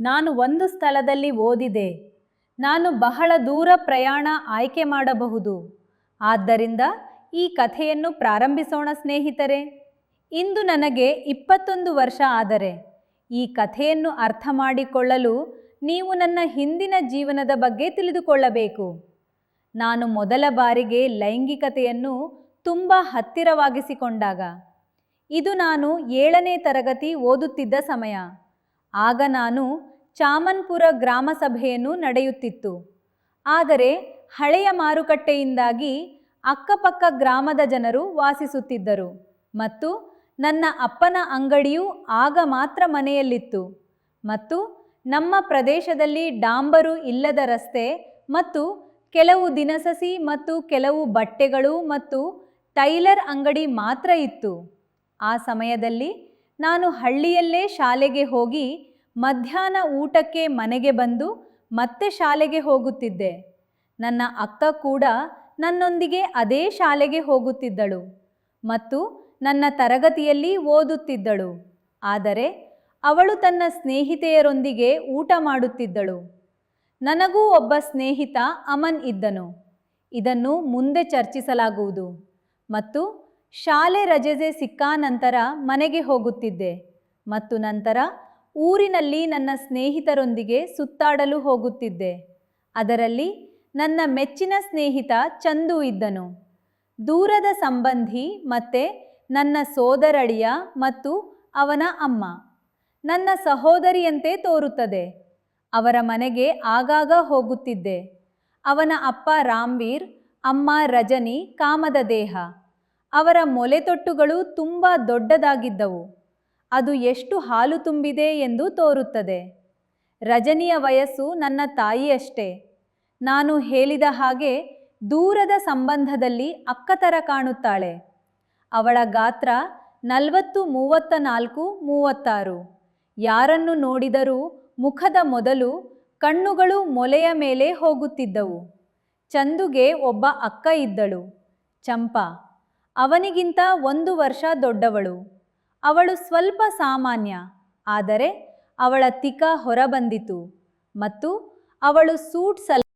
ನಾನು ಒಂದು ಸ್ಥಳದಲ್ಲಿ ಓದಿದೆ. ನಾನು ಬಹಳ ದೂರ ಪ್ರಯಾಣ ಆಯ್ಕೆ ಮಾಡಬಹುದು. ಆದ್ದರಿಂದ ಈ ಕಥೆಯನ್ನು ಪ್ರಾರಂಭಿಸೋಣ ಸ್ನೇಹಿತರೆ. ಇಂದು ನನಗೆ ಇಪ್ಪತ್ತೊಂದು ವರ್ಷ ಆದರೆ. ಈ ಕಥೆಯನ್ನು ಅರ್ಥ ಮಾಡಿಕೊಳ್ಳಲು ನೀವು ನನ್ನ ಹಿಂದಿನ ಜೀವನದ ಬಗ್ಗೆ ತಿಳಿದುಕೊಳ್ಳಬೇಕು. ನಾನು ಮೊದಲ ಬಾರಿಗೆ ಲೈಂಗಿಕತೆಯನ್ನು ತುಂಬ ಹತ್ತಿರವಾಗಿಸಿಕೊಂಡಾಗ. ಇದು ನಾನು ಏಳನೇ ತರಗತಿ ಓದುತ್ತಿದ್ದ ಸಮಯ. ಆಗ ನಾನು ಚಾಮನ್ಪುರ ಗ್ರಾಮ ಸಭೆಯನ್ನು ನಡೆಯುತ್ತಿತ್ತು. ಆದರೆ ಹಳೆಯ ಮಾರುಕಟ್ಟೆಯಿಂದಾಗಿ ಅಕ್ಕಪಕ್ಕ ಗ್ರಾಮದ ಜನರು ವಾಸಿಸುತ್ತಿದ್ದರು ಮತ್ತು ನನ್ನ ಅಪ್ಪನ ಅಂಗಡಿಯು ಆಗ ಮಾತ್ರ ಮನೆಯಲ್ಲಿತ್ತು ಮತ್ತು ನಮ್ಮ ಪ್ರದೇಶದಲ್ಲಿ ಡಾಂಬರು ಇಲ್ಲದ ರಸ್ತೆ ಮತ್ತು ಕೆಲವು ದಿನಸಸಿ ಮತ್ತು ಕೆಲವು ಬಟ್ಟೆಗಳು ಮತ್ತು ಟೈಲರ್ ಅಂಗಡಿ ಮಾತ್ರ ಇತ್ತು. ಆ ಸಮಯದಲ್ಲಿ ನಾನು ಹಳ್ಳಿಯಲ್ಲೇ ಶಾಲೆಗೆ ಹೋಗಿ ಮಧ್ಯಾಹ್ನ ಊಟಕ್ಕೆ ಮನೆಗೆ ಬಂದು ಮತ್ತೆ ಶಾಲೆಗೆ ಹೋಗುತ್ತಿದ್ದೆ. ನನ್ನ ಅಕ್ಕ ಕೂಡ ನನ್ನೊಂದಿಗೆ ಅದೇ ಶಾಲೆಗೆ ಹೋಗುತ್ತಿದ್ದಳು ಮತ್ತು ನನ್ನ ತರಗತಿಯಲ್ಲಿ ಓದುತ್ತಿದ್ದಳು. ಆದರೆ ಅವಳು ತನ್ನ ಸ್ನೇಹಿತೆಯರೊಂದಿಗೆ ಊಟ ಮಾಡುತ್ತಿದ್ದಳು. ನನಗೂ ಒಬ್ಬ ಸ್ನೇಹಿತ ಅಮನ್ ಇದ್ದನು. ಇದನ್ನು ಮುಂದೆ ಚರ್ಚಿಸಲಾಗುವುದು ಮತ್ತು ಶಾಲೆ ರಜೆ ಸಿಕ್ಕ ನಂತರ ಮನೆಗೆ ಹೋಗುತ್ತಿದ್ದೆ ಮತ್ತು ನಂತರ ಊರಿನಲ್ಲಿ ನನ್ನ ಸ್ನೇಹಿತರೊಂದಿಗೆ ಸುತ್ತಾಡಲು ಹೋಗುತ್ತಿದ್ದೆ. ಅದರಲ್ಲಿ ನನ್ನ ಮೆಚ್ಚಿನ ಸ್ನೇಹಿತ ಚಂದು ಇದ್ದನು. ದೂರದ ಸಂಬಂಧಿ ಮತ್ತೆ ನನ್ನ ಸೋದರಳಿಯ ಮತ್ತು ಅವನ ಅಮ್ಮ. ನನ್ನ ಸಹೋದರಿಯಂತೆ ತೋರುತ್ತದೆ. ಅವರ ಮನೆಗೆ ಆಗಾಗ ಹೋಗುತ್ತಿದ್ದೆ. ಅವನ ಅಪ್ಪ ರಾಮ್ವೀರ್, ಅಮ್ಮ ರಜನಿ, ಕಾಮದ ದೇಹ. ಅವರ ಮೊಲೆತೊಟ್ಟುಗಳು ತುಂಬ ದೊಡ್ಡದಾಗಿದ್ದವು. ಅದು ಎಷ್ಟು ಹಾಲು ತುಂಬಿದೆ ಎಂದು ತೋರುತ್ತದೆ. ರಜನಿಯ ವಯಸ್ಸು ನನ್ನ ತಾಯಿಯಷ್ಟೇ. ನಾನು ಹೇಳಿದ ಹಾಗೆ ದೂರದ ಸಂಬಂಧದಲ್ಲಿ ಅಕ್ಕ ಥರ ಕಾಣುತ್ತಾಳೆ. ಅವಳ ಗಾತ್ರ ನಲವತ್ತು ಮೂವತ್ತ ನಾಲ್ಕು ಮೂವತ್ತಾರು. ಯಾರನ್ನು ನೋಡಿದರೂ ಮುಖದ ಮೊದಲು ಕಣ್ಣುಗಳು ಮೊಲೆಯ ಮೇಲೆ ಹೋಗುತ್ತಿದ್ದವು. ಚಂದುಗೆ ಒಬ್ಬ ಅಕ್ಕ ಇದ್ದಳು. ಚಂಪಾ, ಅವನಿಗಿಂತ ಒಂದು ವರ್ಷ ದೊಡ್ಡವಳು. ಅವಳು ಸ್ವಲ್ಪ ಸಾಮಾನ್ಯ ಆದರೆ ಅವಳ ತಿಕ ಹೊರಬಂದಿತು ಮತ್ತು ಅವಳು ಸೂಟ್ ಸಲ್